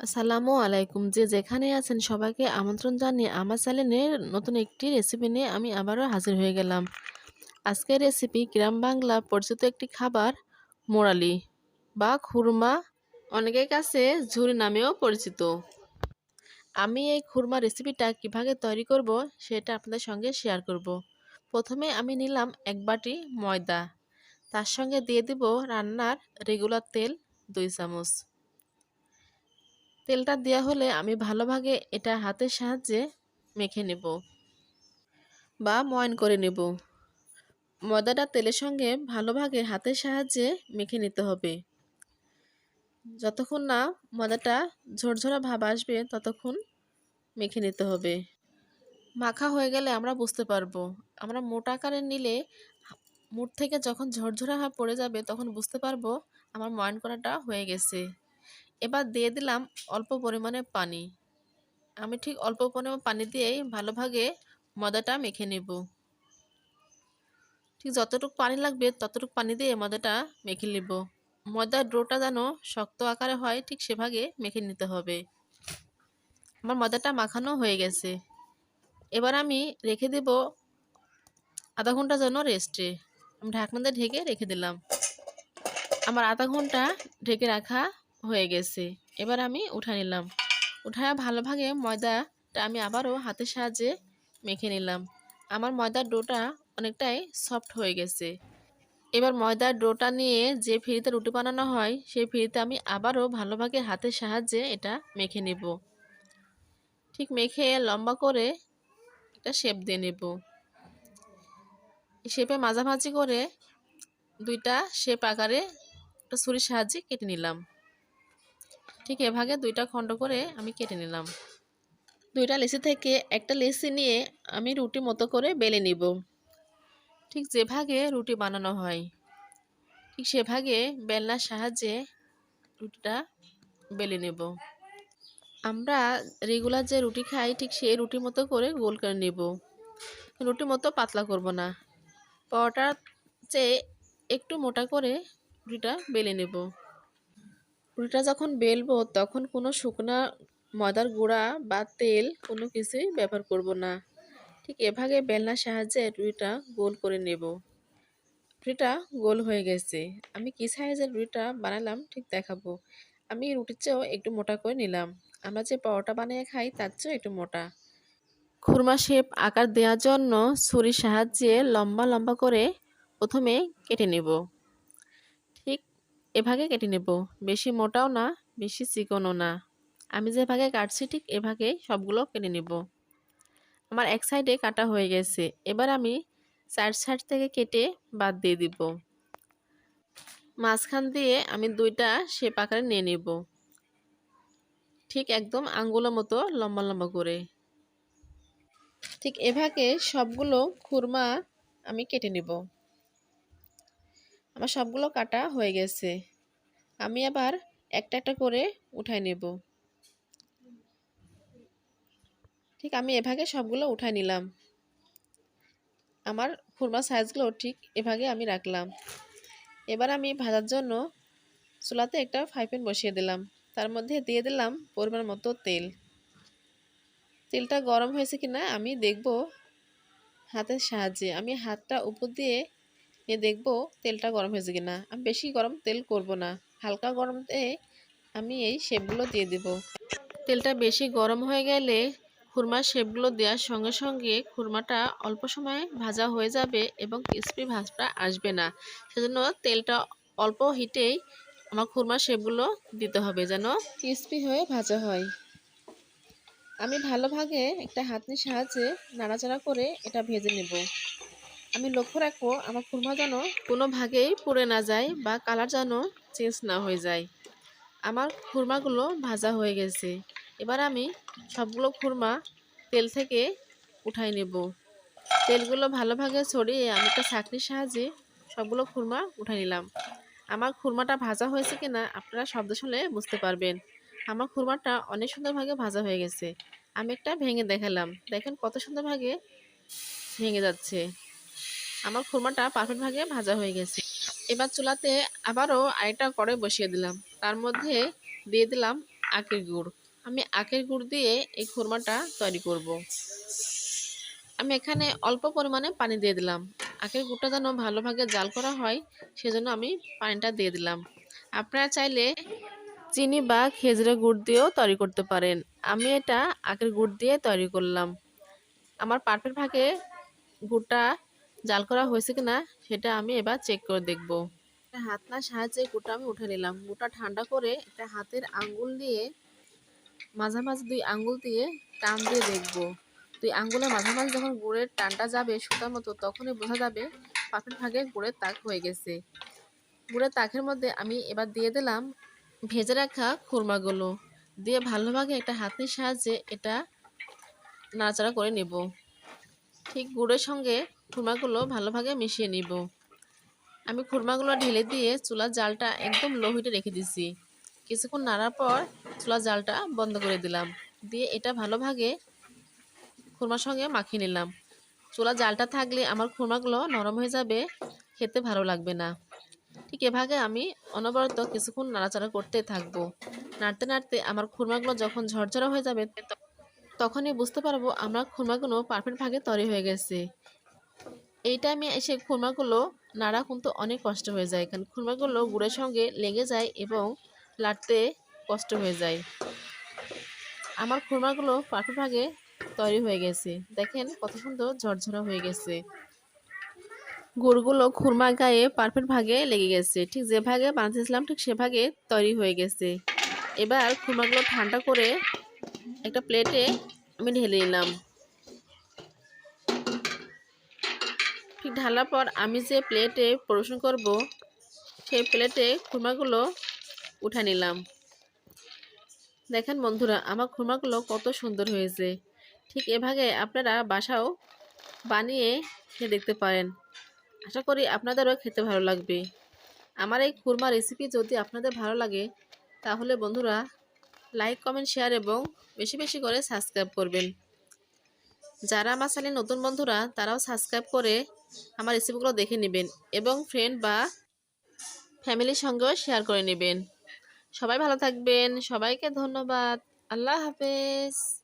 আসসালামু আলাইকুম। যে যেখানে আছেন সবাইকে আমন্ত্রণ জানিয়ে আমার চ্যানেলের নতুন একটি রেসিপি নিয়ে আমি আবারও হাজির হয়ে গেলাম। আজকের রেসিপি গ্রাম বাংলা পরিচিত একটি খাবার মোরালি বা খুরমা। অনেকের কাছে ঝুরি নামেও পরিচিত। আমি এই খুরমা রেসিপিটা কীভাবে তৈরি করব সেটা আপনাদের সঙ্গে শেয়ার করব। প্রথমে আমি নিলাম এক বাটি ময়দা। তার সঙ্গে দিয়ে দিব রান্নার রেগুলার তেল দুই চামচ। তেলটা দেওয়া হলে আমি ভালোভাবে এটা হাতের সাহায্যে মেখে নেব বা ময়ন করে নেব। ময়দাটা তেলের সঙ্গে ভালোভাবে হাতের সাহায্যে মেখে নিতে হবে। যতক্ষণ না ময়দাটা ঝরঝরা ভাব আসবে, ততক্ষণ মেখে নিতে হবে। মাখা হয়ে গেলে আমরা বুঝতে পারব। আমরা মোটা আকারে নিলে মুঠ থেকে যখন ঝরঝরা ভাব পড়ে যাবে, তখন বুঝতে পারব আমার ময়ন করাটা হয়ে গেছে। এবার দিয়ে দিলাম অল্প পরিমাণে পানি। আমি ঠিক অল্প পরিমাণ পানি দিয়েই ভালোভাবে ময়দাটা মেখে নেব। ঠিক যতটুকু পানি লাগবে ততটুকু পানি দিয়ে ময়দাটা মেখে নেব। ময়দার ডোটা যেন শক্ত আকারে হয়, ঠিক সেভাবে মেখে নিতে হবে। আমার ময়দাটা মাখানো হয়ে গেছে। এবার আমি রেখে দেব আধা ঘণ্টার জন্য রেস্টে আমি ঢাকনাতে ঢেকে রেখে দিলাম। আমার আধা ঘণ্টা ঢেকে রাখা হয়ে গেছে। এবার আমি উঠা নিলাম। উঠায় ভালোভাবে ময়দাটা আমি আবারও হাতের সাহায্যে মেখে নিলাম। আমার ময়দার ডোটা অনেকটাই সফট হয়ে গেছে। এবার ময়দার ডোটা নিয়ে যে ফিরিতে রুটি বানানো হয়, সেই ফিরিতে আমি আবারও ভালোভাবে হাতের সাহায্যে এটা মেখে নেব। ঠিক মেখে লম্বা করে একটা শেপ দিয়ে নেব। শেপে মাঝামাঝি করে দুইটা শেপ আকারে একটা ছুরির সাহায্যে কেটে নিলাম। ঠিক এভাগে দুইটা খণ্ড করে আমি কেটে নিলাম। দুইটা লেসি থেকে একটা লেসি নিয়ে আমি রুটি মতো করে বেলে নিব। ঠিক যেভাগে রুটি বানানো হয় ঠিক সেভাগে বেলনার সাহায্যে রুটিটা বেলে নেব। আমরা রেগুলার যে রুটি খাই ঠিক সেই রুটির মতো করে গোল করে নেব। রুটির মতো পাতলা করব না। পরোটার চেয়ে একটু মোটা করে রুটিটা বেলে নেব। রুটিটা যখন বেলবো, তখন কোনো শুকনা ময়দার গুঁড়া বা তেল কোনো কিছুই ব্যবহার করব না। ঠিক এভাবে বেলনার সাহায্যে রুটিটা গোল করে নেব। রুটিটা গোল হয়ে গেছে। আমি কী সাইজের রুটিটা বানালাম ঠিক দেখাবো। আমি রুটির চেয়েও একটু মোটা করে নিলাম। আমরা যে পরোটা বানিয়ে খাই, তার চেয়েও একটু মোটা। খুরমা শেপ আকার দেওয়ার জন্য ছুরির সাহায্যে লম্বা লম্বা করে প্রথমে কেটে নেব। এভাগে কেটে নেব। বেশি মোটাও না, বেশি চিকনও না। আমি যে ভাগে কাটছি, ঠিক এভাগে সবগুলো কেটে নেব। আমার এক সাইডে কাটা হয়ে গেছে। এবার আমি চার সাইড থেকে কেটে বাদ দিয়ে দিব। মাঝখান দিয়ে আমি দুইটা শেপ আকারে নিয়ে নেব। ঠিক একদম আঙ্গুলের মতো লম্বা লম্বা করে। ঠিক এভাবে সবগুলো খুরমা আমি কেটে নেব। আমার সবগুলো কাটা হয়ে গেছে। আমি আবার একটা একটা করে উঠাই নেব। ঠিক আমি এভাগে সবগুলো উঠাই নিলাম। আমার খুরমা সাইজগুলো ঠিক এভাগে আমি রাখলাম। এবার আমি ভাজার জন্য চুলাতে একটা ফ্রাই প্যান বসিয়ে দিলাম। তার মধ্যে দিয়ে দিলাম পরিমাণ মতো তেল। তেলটা গরম হয়েছে কিনা আমি দেখব হাতের সাহায্যে। আমি হাতটা উপর দিয়ে নিয়ে দেখব তেলটা গরম হয়েছে কিনা। আমি বেশি গরম তেল করব না। হালকা গরমতে আমি এই শেপগুলো দিয়ে দেব। তেলটা বেশি গরম হয়ে গেলে খুরমার শেপগুলো দেওয়ার সঙ্গে সঙ্গে খুরমাটা অল্প সময়ে ভাজা হয়ে যাবে এবং ক্রিসপি ভাজটা আসবে না। সেজন্য তেলটা অল্প হিটেই আমার খুরমার শেপগুলো দিতে হবে যেন ক্রিসপি হয়ে ভাজা হয়। আমি ভালোভাবে একটা হাতনির সাহায্যে নাড়াচাড়া করে এটা ভেজে নেব। আমি লক্ষ্য রাখব, আমার খুরমা যেন কোনো ভাগেই পুড়ে না যায় বা কালার যেন চেঞ্জ না হয়ে যায়। আমার খুরমাগুলো ভাজা হয়ে গেছে। এবার আমি সবগুলো খুরমা তেল থেকে উঠাই নেব। তেলগুলো ভালোভাবে ছড়িয়ে আমি একটা ছাঁকনির সাহায্যে সবগুলো খুরমা উঠাই নিলাম। আমার খুরমাটা ভাজা হয়েছে কিনা আপনারা শব্দ শুনলে বুঝতে পারবেন। আমার খুরমাটা অনেক সুন্দরভাবে ভাজা হয়ে গেছে। আমি একটা ভেঙে দেখালাম। দেখেন কত সুন্দরভাবে ভেঙে যাচ্ছে। আমার খুরমাটা পারফেক্ট ভাগে ভাজা হয়ে গেছে। এবার চুলাতে আবারও আরেকটা কড়াই বসিয়ে দিলাম। তার মধ্যে দিয়ে দিলাম আখের গুড়। আমি আখের গুড় দিয়ে এই খুরমাটা তৈরি করব। আমি এখানে অল্প পরিমাণে পানি দিয়ে দিলাম। আখের গুড়টা যেন ভালোভাবে জাল করা হয়, সেজন্য আমি পানিটা দিয়ে দিলাম। আপনারা চাইলে চিনি বা খেজুরের গুড় দিয়েও তৈরি করতে পারেন। আমি এটা আখের গুড় দিয়ে তৈরি করলাম। আমার পারফেক্ট ভাগে গুড়টা জাল করা হয়েছে কিনা সেটা আমি এবার চেক করে দেখব। হাত না সাহায্যে গুড়টা আমি উঠে নিলাম। গোটা ঠান্ডা করে একটা হাতের আঙ্গুল দিয়ে, মাঝামাঝি দুই আঙ্গুল দিয়ে টান দিয়ে দেখব। দুই আঙ্গুলের মাঝামাঝি যখন গুড়ের টানটা যাবে সুতার মতো, তখনই বোঝা যাবে পারফেক্ট ভাগে গুড়ের তাক হয়ে গেছে। গুড়ের তাকের মধ্যে আমি এবার দিয়ে দিলাম ভেজে রাখা খুরমাগুলো। দিয়ে ভালোভাবে একটা হাতের সাহায্যে এটা নাড়াচাড়া করে নেব। ঠিক গুড়ের সঙ্গে খুরমাগুলো ভালোভাবে মিশিয়ে নিব। আমি খুরমাগুলো ঢেলে দিয়ে চুলার জালটা একদম লো হিটে রেখে দিছি। কিছুক্ষণ নাড়ার পর চুলার জালটা বন্ধ করে দিলাম। দিয়ে এটা ভালোভাবে খুরমার সঙ্গে মাখিয়ে নিলাম। চুলার জালটা থাকলে আমার খুরমাগুলো নরম হয়ে যাবে, খেতে ভালো লাগবে না। ঠিক এভাবে আমি অনবরত কিছুক্ষণ নাড়াচাড়া করতে থাকব। নাড়তে নাড়তে আমার খুরমাগুলো যখন ঝরঝরা হয়ে যাবে, তখনই বুঝতে পারব আমার খুরমাগুলো পারফেক্ট ভাগে তৈরি হয়ে গেছে। এই টাইমে এসে খুরমাগুলো নাড়া কিন্তু অনেক কষ্ট হয়ে যায়। কারণ খুরমাগুলো গুড়ের সঙ্গে লেগে যায় এবং লাটতে কষ্ট হয়ে যায়। আমার খুরমাগুলো পারফেক্ট ভাগে তৈরি হয়ে গেছে। দেখেন কত সুন্দর ঝরঝরা হয়ে গেছে। গুড়গুলো খুরমা গায়ে পারফেক্ট ভাগে লেগে গেছে। ঠিক যে ভাগে বানাতেছিলাম, ঠিক সে ভাগে তৈরি হয়ে গেছে। এবার খুরমাগুলো ঠান্ডা করে একটা প্লেটে আমি ঢেলে নিলাম। ঢালার পর আমি যে প্লেটে পরিবেশন করব, সেই প্লেটে খুরমাগুলো উঠে নিলাম। দেখেন বন্ধুরা, আমার খুরমাগুলো কত সুন্দর হয়েছে। ঠিক এভাবে আপনারা বাসাও বানিয়ে খেয়ে দেখতে পারেন। আশা করি আপনাদেরও খেতে ভালো লাগবে। আমার এই খুরমা রেসিপি যদি আপনাদের ভালো লাগে, তাহলে বন্ধুরা লাইক কমেন্ট শেয়ার এবং বেশি বেশি করে সাবস্ক্রাইব করবেন। যারা আমার চ্যানেল নতুন বন্ধুরা, তারাও সাবস্ক্রাইব করে আমার রেসিপিগুলো দেখে নেবেন এবং ফ্রেন্ড বা ফ্যামিলির সঙ্গেও শেয়ার করে নেবেন। সবাই ভালো থাকবেন। সবাইকে ধন্যবাদ। আল্লাহ হাফেজ।